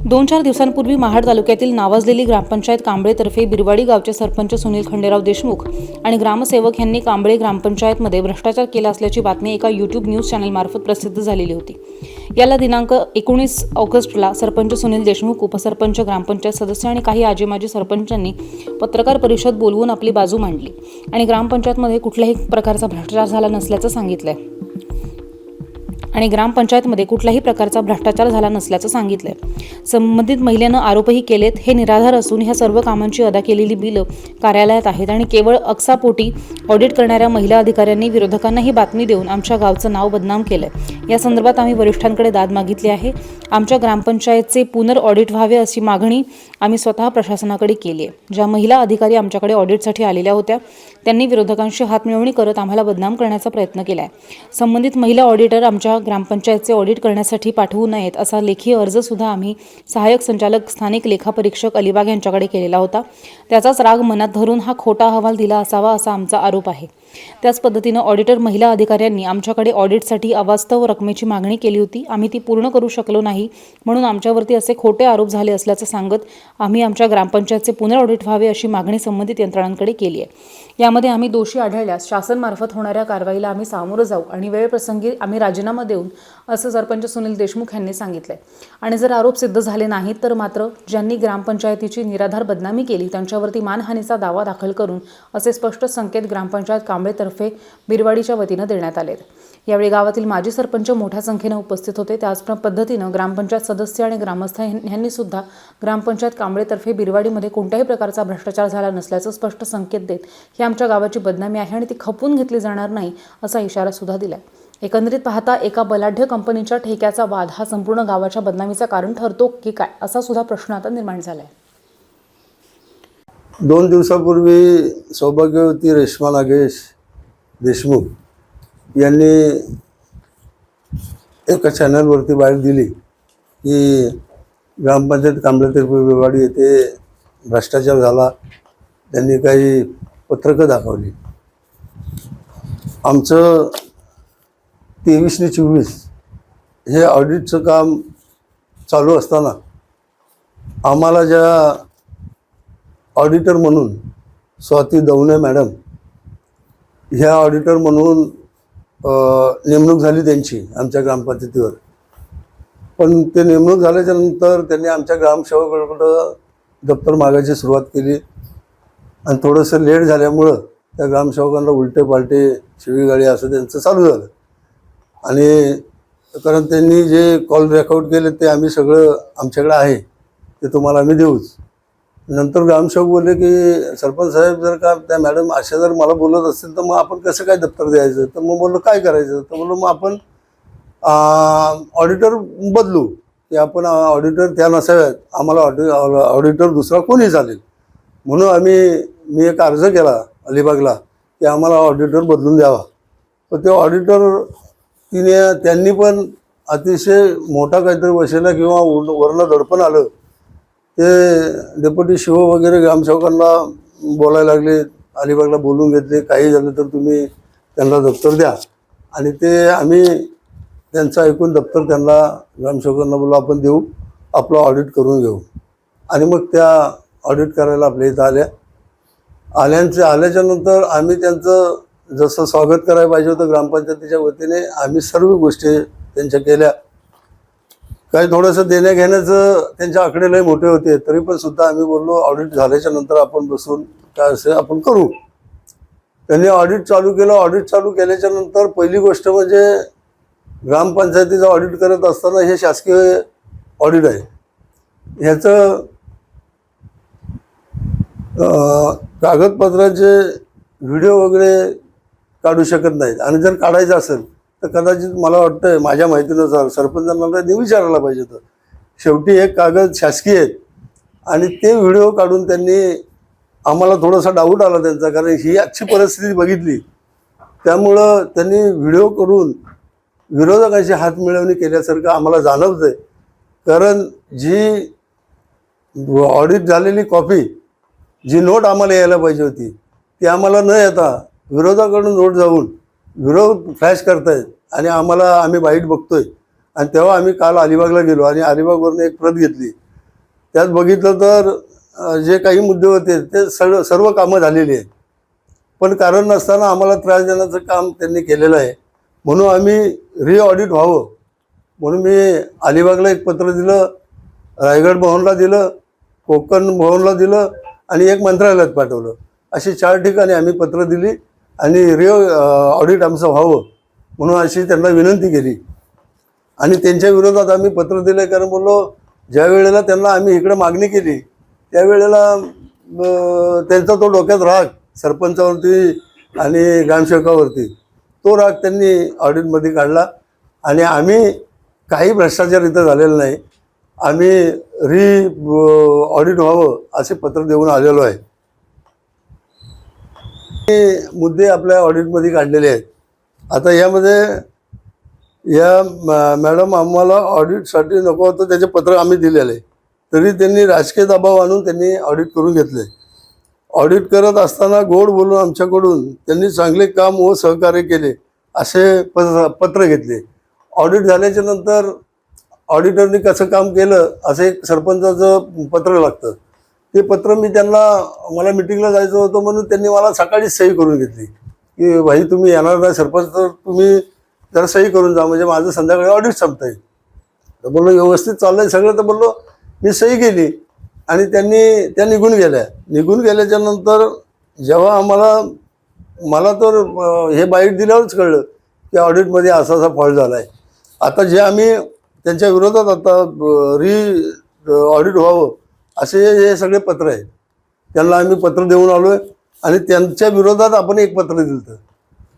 दोन चार दिवसांपूर्वी महाड तालुक्यातील नावाजलेली ग्रामपंचायत कांबळेतर्फे बिरवाडी गावचे सरपंच सुनील खंडेराव देशमुख आणि ग्रामसेवक यांनी कांबळे ग्रामपंचायतमध्ये भ्रष्टाचार केला असल्याची बातमी एका यूट्यूब न्यूज चॅनलमार्फत प्रसिद्ध झालेली होती. याला दिनांक एकोणीस ऑगस्टला सरपंच सुनील देशमुख उपसरपंच ग्रामपंचायत सदस्य आणि काही आजीमाजी सरपंचांनी पत्रकार परिषद बोलवून आपली बाजू मांडली आणि ग्रामपंचायतमध्ये कुठल्याही प्रकारचा भ्रष्टाचार झाला नसल्याचं सांगितलंय. आणि ग्रामपंचायतमध्ये कुठल्याही प्रकारचा भ्रष्टाचार झाला नसल्याचं सांगितलंय. संबंधित महिलेनं आरोपही केलेत हे निराधार असून ह्या सर्व कामांची अदा केलेली बिलं कार्यालयात आहेत आणि केवळ अक्सापोटी ऑडिट करणाऱ्या महिला अधिकाऱ्यांनी विरोधकांना ही बातमी देऊन आमच्या गावचं नाव बदनाम केलंय. या संदर्भात आम्ही वरिष्ठांकडे दाद मागितली आहे. आमच्या ग्रामपंचायतचे पुनर ऑडिट व्हावे अशी मागणी आम्ही स्वतः प्रशासनाकडे केली आहे ज्या महिला अधिकारी आमच्याकडे ऑडिटसाठी आलेल्या होत्या त्यांनी विरोधकांशी हातमिळवणी करत आम्हाला बदनाम करण्याचा प्रयत्न केला आहे संबंधित महिला ऑडिटर आमच्या ग्रामपंचायतचे ऑडिट करण्यासाठी पाठवू नयेत असा लेखी अर्जसुद्धा आम्ही सहाय्यक संचालक स्थानिक लेखापरीक्षक अलिबाग यांच्याकडे केलेला होता. त्याचाच राग मनात धरून हा खोटा अहवाल दिला असावा असा आमचा आरोप आहे. त्याच पद्धतीनं ऑडिटर महिला अधिकाऱ्यांनी आमच्याकडे ऑडिटसाठी अवास्तव रकमेची मागणी केली होती. आम्ही ती पूर्ण करू शकलो नाही म्हणून आमच्यावरती असे खोटे आरोप झाले असल्याचं सांगत आम्ही आमच्या ग्रामपंचायतचे पुनर ऑडिट व्हावे अशी मागणी संबंधित यंत्रणांकडे केली आहे. यामध्ये आम्ही दोषी आढळल्यास शासनमार्फत होणाऱ्या कारवाईला आम्ही सामोरं जाऊ आणि वेळप्रसंगी आम्ही राजीनामा देऊन असं सरपंच सुनील देशमुख यांनी सांगितलं आणि जर आरोप सिद्ध झाले नाहीत तर मात्र ज्यांनी ग्रामपंचायतीची निराधार बदनामी केली त्यांच्यावरती मानहानीचा दावा दाखल करून असे स्पष्ट संकेत ग्रामपंचायत कांबळेतर्फे बिरवाडीच्या वतीनं देण्यात आलेत. यावेळी गावातील माजी सरपंच मोठ्या संख्येनं उपस्थित होते. त्याच पद्धतीनं ग्रामपंचायत सदस्य आणि ग्रामस्थ यांनी सुद्धा ग्रामपंचायत कांबळेतर्फे बिरवाडीमध्ये कोणत्याही प्रकारचा भ्रष्टाचार झाला नसल्याचं स्पष्ट संकेत देत ही आमच्या गावाची बदनामी आहे आणि ती खपून घेतली जाणार नाही असा इशारा सुद्धा दिलाय. एकंदरीत पाहता एका बलाढ्य कंपनीच्या ठेक्याचा वाद हा संपूर्ण गावाच्या बदनामीचं कारण ठरतो की काय असा सुद्धा प्रश्न आता निर्माण झालाय. दोन दिवसापूर्वी सौभाग्यवती रेश्मा नागेश देशमुख यांनी एका चॅनलवरती बाहेर दिली की ग्रामपंचायत कांबळेतर्फे विवाडी येथे भ्रष्टाचार झाला. त्यांनी काही पत्रकं दाखवली. आमचं तेवीसने चोवीस हे ऑडिटचं काम चालू असताना आम्हाला ज्या ऑडिटर म्हणून स्वाती दवणे मॅडम ह्या ऑडिटर म्हणून नेमणूक झाली त्यांची आमच्या ग्रामपंचायतीवर. पण ते नेमणूक झाल्याच्यानंतर त्यांनी आमच्या ग्रामसेवकाकडं दप्तर मागायची सुरुवात केली. आणि थोडंसं लेट झाल्यामुळं त्या ग्रामसेवकांना उलटे पालटे शिवीगाळी असं त्यांचं चालू झालं. आणि कारण त्यांनी जे कॉल रेकॉर्ड केले ते आम्ही सगळं आमच्याकडे आहे ते तुम्हाला आम्ही देऊच. नंतर ग्रामसेवक बोलले की सरपंच साहेब जर का त्या मॅडम अशा जर मला बोलत असतील तर मग आपण कसं काय दप्तर द्यायचं? तर मग बोललो काय करायचं? तर बोललो मग आपण ऑडिटर बदलू की आपण ऑडिटर त्या नसाव्यात. आम्हाला ऑडि ऑडिटर दुसरा कोणी चालेल. म्हणून आम्ही मी एक अर्ज केला अलिबागला की आम्हाला ऑडिटर बदलून द्यावा. तर ते ऑडिटर तिने त्यांनी पण अतिशय मोठा काहीतरी वशिला किंवा वर- दडपण आलं. ते डेप्युटी शिव वगैरे ग्रामसेवकांना बोलायला लागले अलिबागला बोलून घेतले काही झालं तर तुम्ही त्यांना दप्तर द्या. आणि ते आम्ही त्यांचं ऐकून दप्तर त्यांना ग्रामसेवकांना बोलू आपण देऊ आपलं ऑडिट करून घेऊ. आणि मग त्या ऑडिट करायला आपल्या इथं आल्या. आल्यांचे आल्याच्यानंतर आम्ही त्यांचं जसं स्वागत करायला पाहिजे होतं ग्रामपंचायतीच्या वतीने आम्ही सर्व गोष्टी त्यांच्या केल्या. काही थोडंसं देण्या घेण्याचं त्यांच्या आकडे लय मोठे होते. तरी पण सुद्धा आम्ही बोललो ऑडिट झाल्याच्यानंतर आपण बसून काय असेल आपण करू. त्यांनी ऑडिट चालू केलं. ऑडिट चालू केल्याच्यानंतर पहिली गोष्ट म्हणजे ग्रामपंचायतीचं ऑडिट करत असताना हे शासकीय ऑडिट आहे. ह्याचं कागदपत्रांचे कागदपत्राचे व्हिडिओ वगैरे काढू शकत नाहीत. आणि जर काढायचं असेल तर कदाचित मला वाटतं माझ्या माहितीनुसार सरपंचांना नाही विचारायला पाहिजे होतं. शेवटी एक कागद शासकीय आहेत. आणि ते व्हिडिओ काढून त्यांनी आम्हाला थोडासा डाऊट आला त्यांचा कारण ही आजची परिस्थिती बघितली. त्यामुळं त्यांनी व्हिडिओ करून विरोधकांशी हात मिळवणी केल्यासारखं आम्हाला जाणवतंय. कारण जी ऑडिट झालेली कॉपी जी नोट आम्हाला यायला पाहिजे होती ती आम्हाला न येता विरोधाकडून नोट जाऊन विरोध फ्लॅश करतायत आणि आम्हाला आम्ही वाईट बघतोय. आणि तेव्हा आम्ही काल अलिबागला गेलो आणि अलिबागवरून एक प्रत घेतली. त्यात बघितलं तर जे काही मुद्दे होते ते सर्व सर्व कामं झालेली आहेत. पण कारण नसताना आम्हाला त्रास देण्याचं काम त्यांनी केलेलं आहे. म्हणून आम्ही रिऑडिट व्हावं. म्हणून मी अलिबागला एक पत्र दिलं रायगड भवनला दिलं कोकण भवनला दिलं आणि एक मंत्रालयात पाठवलं. अशी चार ठिकाणी आम्ही पत्र दिली. आणि रिओ ऑडिट आमचं व्हावं म्हणून अशी त्यांना विनंती केली. आणि त्यांच्या विरोधात आम्ही पत्र दिलं कारण बोललो ज्या वेळेला त्यांना आम्ही इकडे मागणी केली त्यावेळेला त्यांचा तो डोक्यात राग सरपंचावरती आणि ग्रामसेवकावरती. तो राग त्यांनी ऑडिटमध्ये काढला आणि आम्ही काही भ्रष्टाचार इथं झालेला नाही. आम्ही री ऑडिट व्हावं असे पत्र देऊन आलेलो आहे. हे मुद्दे आपल्या ऑडिटमध्ये काढलेले आहेत. आता यामध्ये या मॅडम आम्हाला ऑडिटसाठी नको होतं त्याचे पत्र आम्ही दिलेले. तरी त्यांनी राजकीय दबाव आणून त्यांनी ऑडिट करून घेतले. ऑडिट करत असताना गोड बोलून आमच्याकडून त्यांनी चांगले काम व सहकार्य केले असे प- पत्र घेतले. ऑडिट झाल्याच्यानंतर ऑडिटरनी कसं काम केलं असं एक सरपंचाचं पत्र लागतं. ते पत्र मी त्यांना मला मिटिंगला जायचं होतं म्हणून त्यांनी मला सकाळीच सही करून घेतली. की भाई तुम्ही येणार नाही सरपंच तर तुम्ही जरा सही करून जा. म्हणजे माझं संध्याकाळी ऑडिट संपतंय. तर बोललो व्यवस्थित चाललंय सगळं. तर बोललो मी सही केली. आणि त्यांनी त्या निघून गेल्या. निघून गेल्याच्यानंतर जेव्हा आम्हाला मला तर हे बाईट दिल्यावरच कळलं की ऑडिटमध्ये असा असा फॉल्ट झाला आहे आता जे आम्ही त्यांच्या विरोधात आता री ऑडिट व्हावं असे हे सगळे पत्र आहेत. त्यांना आम्ही पत्र देऊन आलो आहे आणि त्यांच्या विरोधात आपण एक पत्र दिलं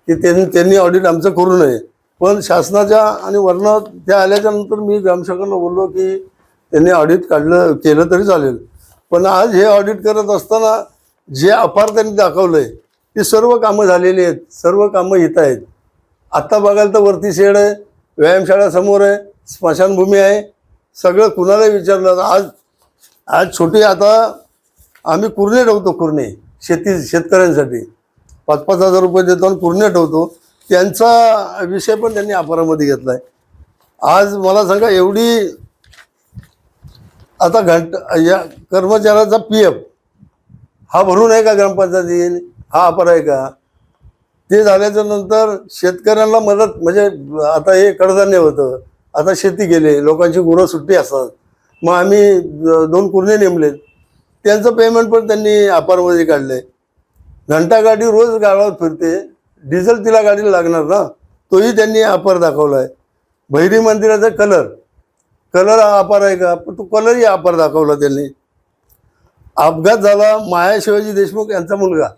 की त्यांनी त्यांनी ऑडिट आमचं करू नये. पण शासनाच्या आणि वर्ण त्या आल्याच्यानंतर मी ग्रामसेवकांना बोललो की त्यांनी ऑडिट काढलं केलं तरी चालेल. पण आज हे ऑडिट करत असताना जे अपार त्यांनी दाखवलं आहे ती सर्व कामं झालेली आहेत. सर्व कामं इथं आहेत. आत्ता बघाल तर वरती शेड आहे व्यायामशाळा समोर आहे स्मशानभूमी आहे. सगळं कुणाला विचारलं. आज आज छोटी आता आम्ही कुरणे ठेवतो कुरणे. शेती शेतकऱ्यांसाठी. पाच पाच हजार रुपये देतो आणि कुरणे ठेवतो. त्यांचा विषय पण त्यांनी अपारामध्ये घेतला आहे आज मला सांगा एवढी आता घंट या कर्मचाऱ्याचा पी एफ हा भरून आहे का ग्रामपंचायतीने? हा अपार आहे का? ते झाल्याच्यानंतर शेतकऱ्यांना मदत म्हणजे आता हे कडधान्य होतं. आता शेती गेले लोकांची गुरं सुट्टी असतात. मग आम्ही दोन कुरणे नेमले. त्यांचं पेमेंट पण त्यांनी अपारमध्ये काढलंय. घंटा गाडी रोज गावात फिरते. डिझेल तिला गाडीला लागणार ना? तोही त्यांनी अपार दाखवला आहे भैरी मंदिराचा कलर कलर हा अपार आहे का? पण तो कलरही अपार दाखवला त्यांनी. अपघात झाला माया शिवाजी देशमुख यांचा मुलगा.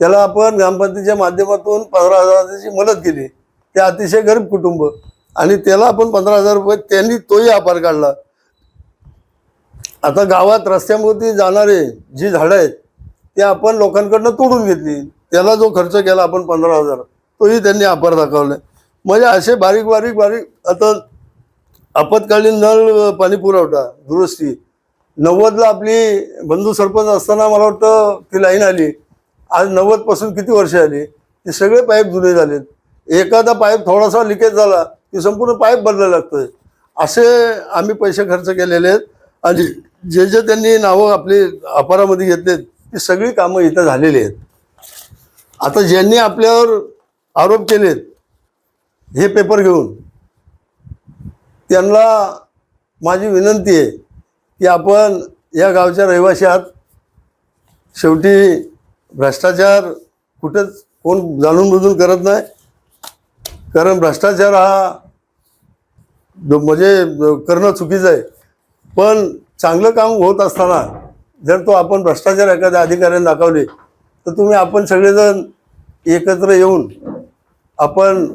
त्याला आपण ग्रामपंचायतीच्या माध्यमातून पंधरा हजाराची मदत केली. ते अतिशय गरीब कुटुंब. आणि त्याला आपण पंधरा हजार रुपये त्यांनी तोही अपार काढला. आता गावात रस्त्यामध्ये जाणारे जी झाडं आहेत ते आपण लोकांकडनं तोडून घेतली. त्याला जो खर्च केला आपण पंधरा हजार तोही त्यांनी अपार दाखवला म्हणजे असे बारीक बारीक बारीक आता आपत्कालीन नळ पाणी पुरवठा दुरुस्ती. नव्वदला आपली बंधू सरपंच असताना मला वाटतं ती लाईन आली. आज नव्वदपासून किती वर्ष आली? ते सगळे पाईप जुने झालेत. एखादा पाईप थोडासा लिकेज झाला की संपूर्ण पाईप बदलायला लागतोय. असे आम्ही पैसे खर्च केलेले आहेत. आणि जे जे त्यांनी नावं आपली अपारामध्ये घेतले ती सगळी कामं इथं झालेली आहेत. आता ज्यांनी आपल्यावर आरोप केलेत हे पेपर घेऊन त्यांना माझी विनंती आहे की आपण या गावच्या रहिवासी आहात. शेवटी भ्रष्टाचार कुठंच कोण जाणून बुजून करत नाही. कारण भ्रष्टाचार हा म्हणजे करणं चुकीचं आहे. पण चांगलं काम होत असताना जर तो आपण भ्रष्टाचार एखाद्या अधिकाऱ्याने दाखवले तर तुम्ही आपण सगळेजण एकत्र येऊन आपण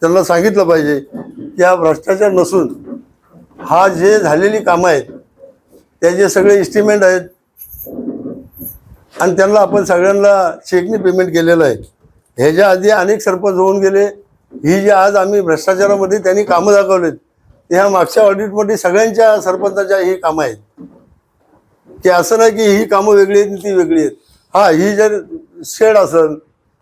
त्यांना सांगितलं पाहिजे की हा भ्रष्टाचार नसून हा जे झालेली कामं आहेत त्याचे सगळे इस्टिमेंट आहेत. आणि त्यांना आपण सगळ्यांना चेकने पेमेंट केलेलं आहे. ह्याच्या आधी अनेक सरपंच होऊन गेले. ही जी आज आम्ही भ्रष्टाचारामध्ये त्यांनी कामं दाखवलेत ह्या मागच्या ऑडिटमध्ये सगळ्यांच्या सरपंचाच्या ही कामं आहेत. की असं नाही की ही कामं वेगळी आहेत ती वेगळी आहेत. हा ही जर शेड असेल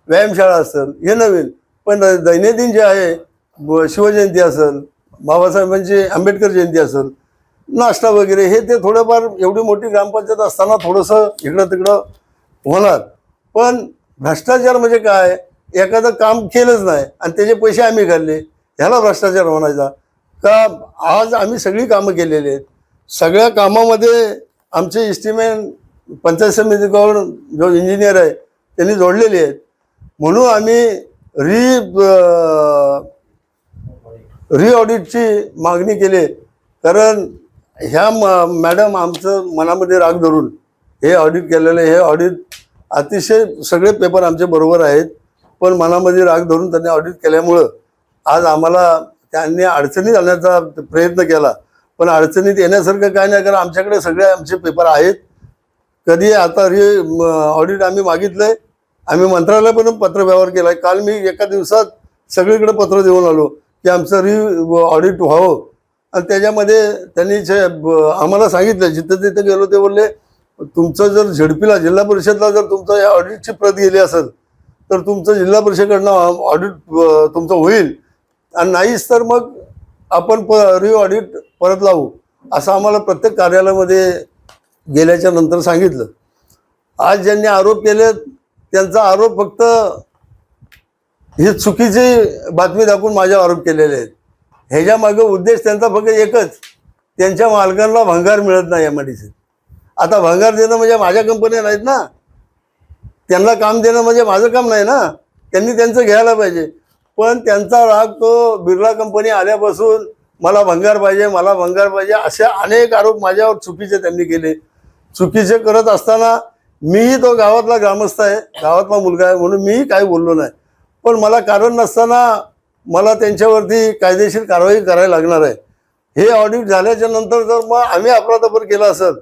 व्यायामशाळा असेल हे नवीन पण दैनंदिन जे आहे शिवजयंती असेल बाबासाहेबांची आंबेडकर जयंती असेल नाश्ता वगैरे हे ते थोडंफार एवढी मोठी ग्रामपंचायत असताना थोडंसं इकडं तिकडं होणार. पण भ्रष्टाचार म्हणजे काय? एखादं काम केलंच नाही आणि त्याचे पैसे आम्ही घालले. ह्याला भ्रष्टाचार म्हणायचा. का आज आम्ही सगळी कामं केलेली आहेत. सगळ्या कामामध्ये आमचे इस्टिमेन पंचायत समितीकडून जो इंजिनियर आहे त्यांनी जोडलेले आहेत. म्हणून आम्ही री री ऑडिटची मागणी केली कारण ह्या म मॅडम आमचं मनामध्ये राग धरून हे ऑडिट केलेलं आहे. हे ऑडिट अतिशय सगळे पेपर आमचे बरोबर आहेत. पण मनामध्ये राग धरून त्यांनी ऑडिट केल्यामुळं आज आम्हाला त्यांनी अडचणीत आणण्याचा प्रयत्न केला. पण अडचणीत येण्यासारखं काय नाही कारण आमच्याकडे सगळे आमचे पेपर आहेत. कधी आता हे ऑडिट आम्ही मागितलं आहे आम्ही मंत्रालयापर्यंत पत्र व्यवहार आहे काल मी एका दिवसात सगळीकडे पत्र देऊन आलो की आमचं रि ऑडिट व्हावं. आणि त्याच्यामध्ये त्यांनी जे आम्हाला सांगितलं जिथं तिथे गेलो ते बोलले तुमचं जर झडपीला जिल्हा परिषदला जर तुमचं या ऑडिटची प्रत गेली असेल तर तुमचं जिल्हा परिषदकडनं ऑडिट तुमचं होईल. आणि नाहीच तर मग आपण प रि ऑडिट परत लावू असं आम्हाला प्रत्येक कार्यालयामध्ये गेल्याच्यानंतर सांगितलं. आज ज्यांनी आरोप केले त्यांचा आरोप फक्त ही चुकीची बातमी दाखवून माझ्यावर आरोप केलेले आहेत. ह्याच्यामागे उद्देश त्यांचा फक्त एकच त्यांच्या मालकांना भंगार मिळत नाही एम आता भंगार देणं म्हणजे माझ्या कंपन्या नाहीत ना. त्यांना काम देणं म्हणजे माझं काम नाही ना. त्यांनी त्यांचं घ्यायला पाहिजे. पण त्यांचा राग तो बिर्ला कंपनी आल्यापासून मला भंगार पाहिजे मला भंगार पाहिजे असे अनेक आरोप माझ्यावर चुकीचे त्यांनी केले. चुकीचे करत असताना मीही तो गावातला ग्रामस्थ आहे गावातला मुलगा आहे म्हणून मीही काही बोललो नाही. पण मला कारण नसताना मला त्यांच्यावरती कायदेशीर कारवाई करायला लागणार आहे. हे ऑडिट झाल्याच्यानंतर जर मग आम्ही अपराधापर केला असेल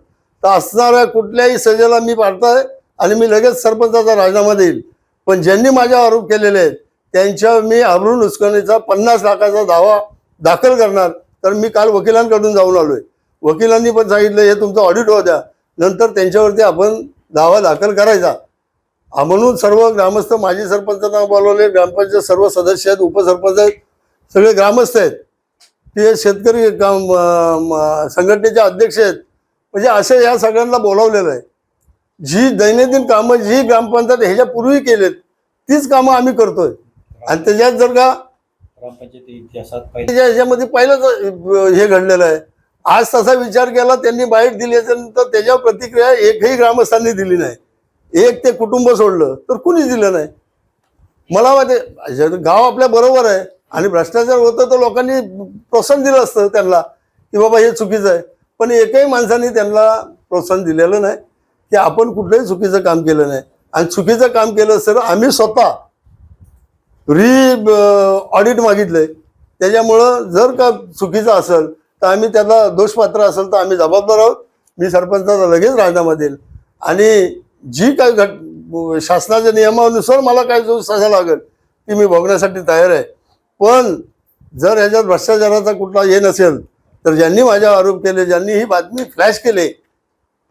तर असणाऱ्या कुठल्याही सजेला मी पाडताय आणि मी लगेच सरपंचाचा राजीनामा देईल. पण ज्यांनी माझ्यावर आरोप केलेले आहेत त्यांच्या मी आबरू नुकसानीचा पन्नास लाखाचा दावा दाखल करणार तर मी काल वकिलांकडून जाऊन आलोय. वकिलांनी पण सांगितलं हे तुमचं ऑडिट होऊ द्या. नंतर त्यांच्यावरती आपण दावा दाखल करायचा. म्हणून सर्व ग्रामस्थ माजी सरपंचांना बोलवले ग्रामपंचायत सर्व सदस्य आहेत उपसरपंच आहेत सगळे ग्रामस्थ आहेत. ते शेतकरी काम संघटनेचे अध्यक्ष आहेत. म्हणजे असे या सगळ्यांना बोलावलेलं आहे. जी दैनंदिन कामं जी ग्रामपंचायत ह्याच्यापूर्वी केलेत तीच कामं आम्ही करतोय. आणि त्याच्यात जर का ह्याच्यामध्ये पहिलंच हे घडलेलं आहे. आज तसा विचार केला त्यांनी बाईट दिल्याच्यानंतर त्याच्यावर प्रतिक्रिया एकही ग्रामस्थांनी दिली नाही. एक ते कुटुंब सोडलं तर कुणीच दिलं नाही? मला वाटते गाव आपल्या बरोबर आहे आणि भ्रष्टाचार होतं तर लोकांनी प्रोत्साहन दिलं असतं त्यांना की बाबा हे चुकीचं आहे. पण एकही माणसाने त्यांना प्रोत्साहन दिलेलं नाही की आपण कुठलंही चुकीचं काम केलं नाही. आणि चुकीचं काम केलं तर आम्ही स्वतः री ऑडिट मागितलंय. त्याच्यामुळं जर का चुकीचं असेल तर आम्ही त्याला दोषपात्र असेल तर आम्ही जबाबदार आहोत. मी सरपंचाचा लगेच राजीनामा देईल. आणि जी काय घट शासनाच्या नियमानुसार मला काय जो लागेल ती मी भोगण्यासाठी तयार आहे. पण जर ह्याच्यात भ्रष्टाचाराचा कुठला हे नसेल तर ज्यांनी माझ्या आरोप केले ज्यांनी ही बातमी फ्लॅश केले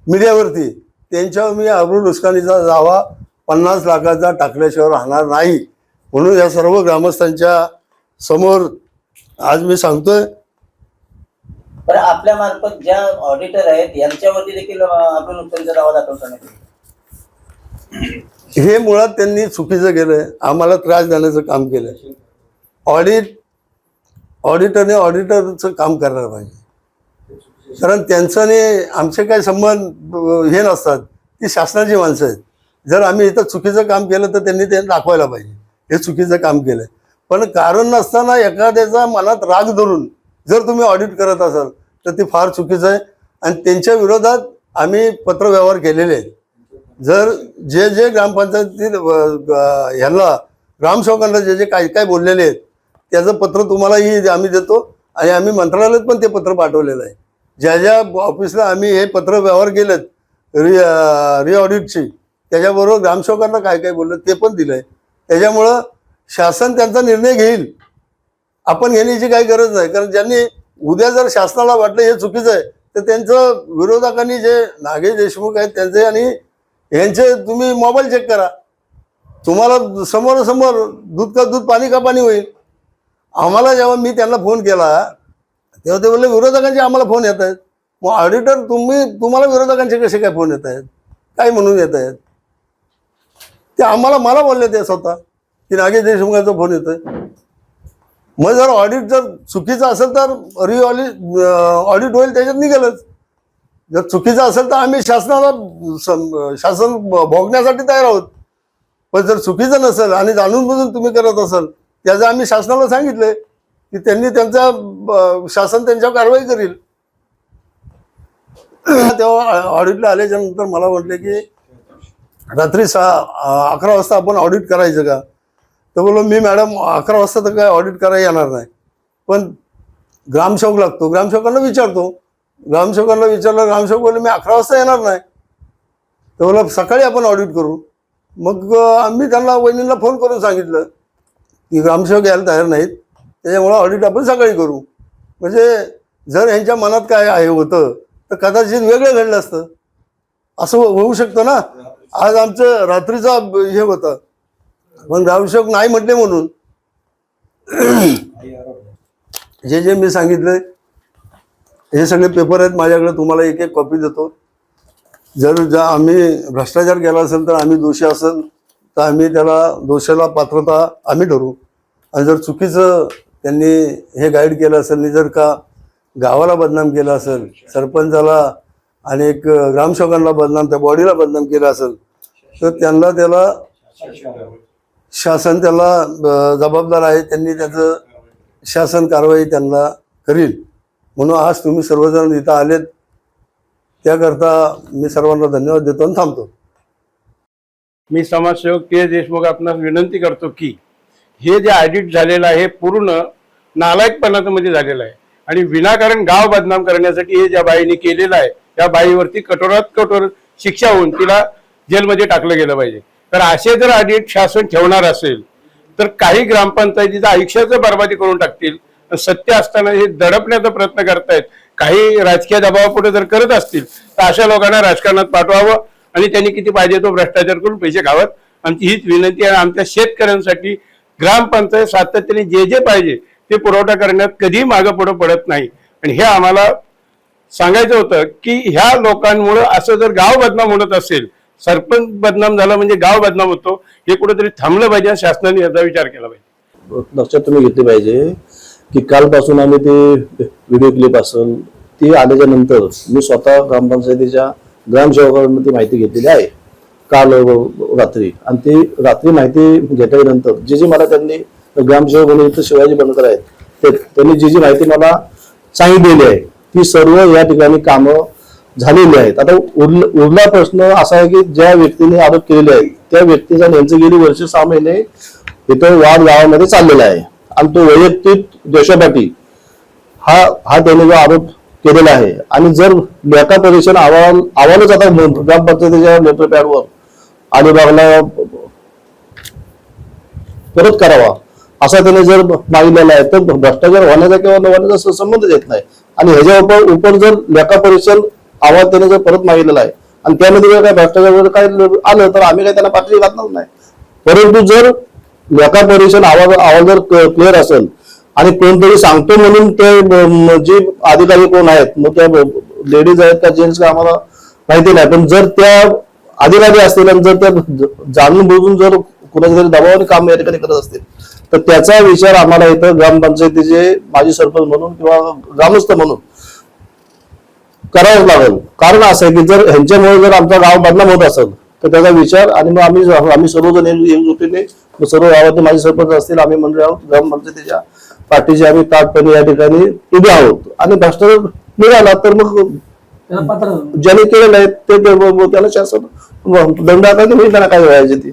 मीडियावरती त्यांच्यावर मी अब्रू नुकसानीचा दावा पन्नास लाखाचा टाकल्याशिवाय राहणार नाही. म्हणून या सर्व ग्रामस्थांच्या समोर आज मी सांगतोय. बरं आपल्या मार्फत ज्या ऑडिटर आहेत यांच्यावरती देखील आपण नुकसानीचा दावा दाखल करण्यात येईल हे मुळात त्यांनी चुकीचं केलंय. आम्हाला त्रास देण्याचं काम केलंय. ऑडिट ऑडिटरने ऑडिटरचं काम करायला पाहिजे. कारण त्यांचं आणि आमचे काही संबंध हे नसतात. ती शासनाची माणसं आहेत. जर आम्ही इथं चुकीचं काम केलं तर त्यांनी ते दाखवायला पाहिजे. हे चुकीचं काम केलंय. पण कारण नसताना एखाद्याचा मनात राग धरून जर तुम्ही ऑडिट करत असाल तर ते फार चुकीचं आहे. आणि त्यांच्या विरोधात आम्ही पत्रव्यवहार केलेले आहेत. जर जे जे ग्रामपंचायतीत ह्याला ह्यांना ग्रामसेवकांना जे जे काय काय बोललेले आहेत त्याचं पत्र तुम्हालाही आम्ही देतो आणि आम्ही मंत्रालयात पण ते पत्र पाठवलेलं आहे. ज्या ज्या ऑफिसला आम्ही हे पत्र व्यवहार केलेत रि रिऑडिटची त्याच्याबरोबर ग्रामसेवकांना काय काय बोललं ते पण दिलं आहे त्याच्यामुळं शासन त्यांचा निर्णय घेईल. आपण घेण्याची काही गरज नाही. कारण ज्यांनी उद्या जर शासनाला वाटलं हे चुकीचं आहे तर त्यांचं विरोधकांनी जे नागेश देशमुख आहेत त्यांचे आणि यांचे तुम्ही मोबाईल चेक करा. तुम्हाला समोरासमोर दूध का दूध पाणी का पाणी होईल. आम्हाला जेव्हा मी त्यांना फोन केला तेव्हा ते बोलले विरोधकांचे आम्हाला फोन येत आहेत. मग ऑडिटर तुम्ही तुम्हाला विरोधकांचे कसे काय फोन येत आहेत? काय म्हणून येत आहेत? ते आम्हाला मला बोलले ते स्वतः की नागेश देशमुखांचा फोन येतोय. मग जर ऑडिट जर चुकीचं असेल तर रिऑडिट ऑडिट होईल त्याच्यात निघेलच. जर चुकीचं असेल तर आम्ही शासनाला शासन भोगण्यासाठी तयार आहोत. पण जर चुकीचं नसेल आणि जाणून बुजून तुम्ही करत असाल त्याचं आम्ही शासनाला सांगितलंय की त्यांनी त्यांचा शासन त्यांच्यावर कारवाई करील. तेव्हा ऑडिटला आल्याच्यानंतर मला म्हटले की रात्री सहा अकरा वाजता आपण ऑडिट करायचं का? तर बोललो मी मॅडम अकरा वाजता तर काय ऑडिट करायला येणार नाही. पण ग्रामसेवक लागतो. ग्रामसेवकांना विचारतो. ग्रामसेवकांना विचारलं ग्रामसेवक बोलले मी अकरा वाजता येणार नाही. तर बोला सकाळी आपण ऑडिट करू. मग आम्ही त्यांना वहिनींना फोन करून सांगितलं की ग्रामसेवक यायला तयार नाहीत. त्याच्यामुळं ऑडिट आपण सकाळी करू. म्हणजे जर यांच्या मनात काय आहे होतं तर कदाचित वेगळं घडलं असतं. असं हो, होऊ शकतं ना? आज आमचं रात्रीचा हे होतं. पण ग्रामसेवक नाही म्हटले म्हणून. जे जे मी सांगितलं हे सगळे पेपर आहेत माझ्याकडे तुम्हाला एक एक कॉपी देतो. जर जा आम्ही भ्रष्टाचार केला असेल तर आम्ही दोषी असेल तर आम्ही त्याला दोषाला पात्रता आम्ही ठरू. आणि जर चुकीचं त्यांनी हे गाईड केलं असेल जर का गावाला बदनाम केलं असेल सरपंचाला आणि एक ग्रामसेवकांना बदनाम त्या बॉडीला बदनाम केला असेल तर त्यांना त्याला शासन त्याला जबाबदार आहे. त्यांनी त्याचं शासन कारवाई त्यांना करील. म्हणून आज तुम्ही सर्वजण इथं आलेत. त्याकरता मी सर्वांना धन्यवाद देतो आणि थांबतो. मी समाजसेवक के देशमुख आपणास विनंती करतो की हे जे ऑडिट झालेलं आहे हे पूर्ण नालायकपणाचं म्हणजे झालेलं आहे. आणि विनाकारण गाव बदनाम करण्यासाठी हे ज्या बाईने केलेलं आहे त्या बाईवरती कठोरात कठोर शिक्षा होऊन तिला जेलमध्ये टाकलं गेलं पाहिजे. तर असे जर ऑडिट शासन ठेवणार असेल तर काही ग्रामपंचायतीचं आयुष्याचं बर्बादी करून टाकतील सत्य असताना हे दडपण्याचा प्रयत्न करतायत. काही राजकीय दबावापुढे जर करत असतील तर अशा लोकांना राजकारणात पाठवावं आणि त्यांनी किती पाहिजे तो भ्रष्टाचार करून पैसे खावत आमची हीच विनंती आहे. आमच्या शेतकऱ्यांसाठी ग्रामपंचायत सातत्याने जे जे पाहिजे ते पुरवठा करण्यात कधीही मागं पुढं पडत नाही. आणि हे आम्हाला सांगायचं होतं की ह्या लोकांमुळं असं जर गाव बदनाम होत असेल सरपंच बदनाम झाला म्हणजे गाव बदनाम होतो हे कुठेतरी थांबलं पाहिजे शासनाने याचा विचार केला पाहिजे. लक्षात तुम्ही घेतले पाहिजे की कालपासून आम्ही ते व्हिडिओ क्लिप असेल ती आल्याच्यानंतर मी स्वतः ग्रामपंचायतीच्या ग्रामसेवकांमध्ये माहिती घेतलेली आहे. काल रात्री. आणि ती रात्री माहिती घेतल्यानंतर जी जी मला त्यांनी ग्रामसेवक म्हणून शिवाजी बनकर आहेत ते त्यांनी जी जी माहिती मला सांगितलेली आहे ती सर्व या ठिकाणी कामं झालेली आहेत. आता उरला प्रश्न असा आहे की ज्या व्यक्तीने आरोप केलेले आहे त्या व्यक्तीचा नेमचे गेली वर्ष सहा महिने इथं वाद गावामध्ये चाललेला आहे. आणि तो वैयक्तिक देशोपाठी हा हा त्याने जो आरोप केलेला आहे. आणि जर लेखा परीक्षण अहवाल अहवालच आता ग्रामपंचायतीच्या लेटर पॅडवर अलिबागला परत करावा. असा त्याने जर मागलेला आहे तर भ्रष्टाचार होण्याचा किंवा न होण्याचा संबंध येत नाही. आणि ह्याच्या उपर उपर जर लेखा परीक्षण अहवाल त्याने जर परत मागलेला आहे आणि त्यामध्ये जर काय भ्रष्टाचार वगैरे काय आलं तर आम्ही काय त्याला पाठली घातणार नाही. परंतु जर लेखा परीक्षण अहवाल अहवाल जर क्लिअर असेल आणि कोणतरी सांगतो म्हणून ते जे अधिकारी कोण आहेत मग त्या लेडीज आहेत का जेंट्स का आम्हाला माहिती नाही. पण जर त्या अधिकारी असतील आणि जर त्या जाणून बुजून जर कुणाच्या तरी दबावाने काम या ठिकाणी करत असतील तर त्याचा विचार आम्हाला इथं ग्रामपंचायतीचे माजी सरपंच म्हणून किंवा ग्रामस्थ म्हणून करावंच लागेल. कारण असं आहे की जर ह्यांच्यामुळे जर आमचा गाव बदनाम होत असेल तर त्याचा विचार आणि मग आम्ही आम्ही सर्वजण एक- एकजुटीने सर्व गावातले माझे सरपंच असतील आम्ही मंडळी आहोत ग्रामपंचायतीच्या पाठीचे आम्ही ताटपणे या ठिकाणी उभे आहोत. आणि भ्रष्टाचार निघाला तर मग ज्याने केलेलं आहे ते त्याला शासन दंड आकारणे होईल त्यांना काय व्हायचे ते?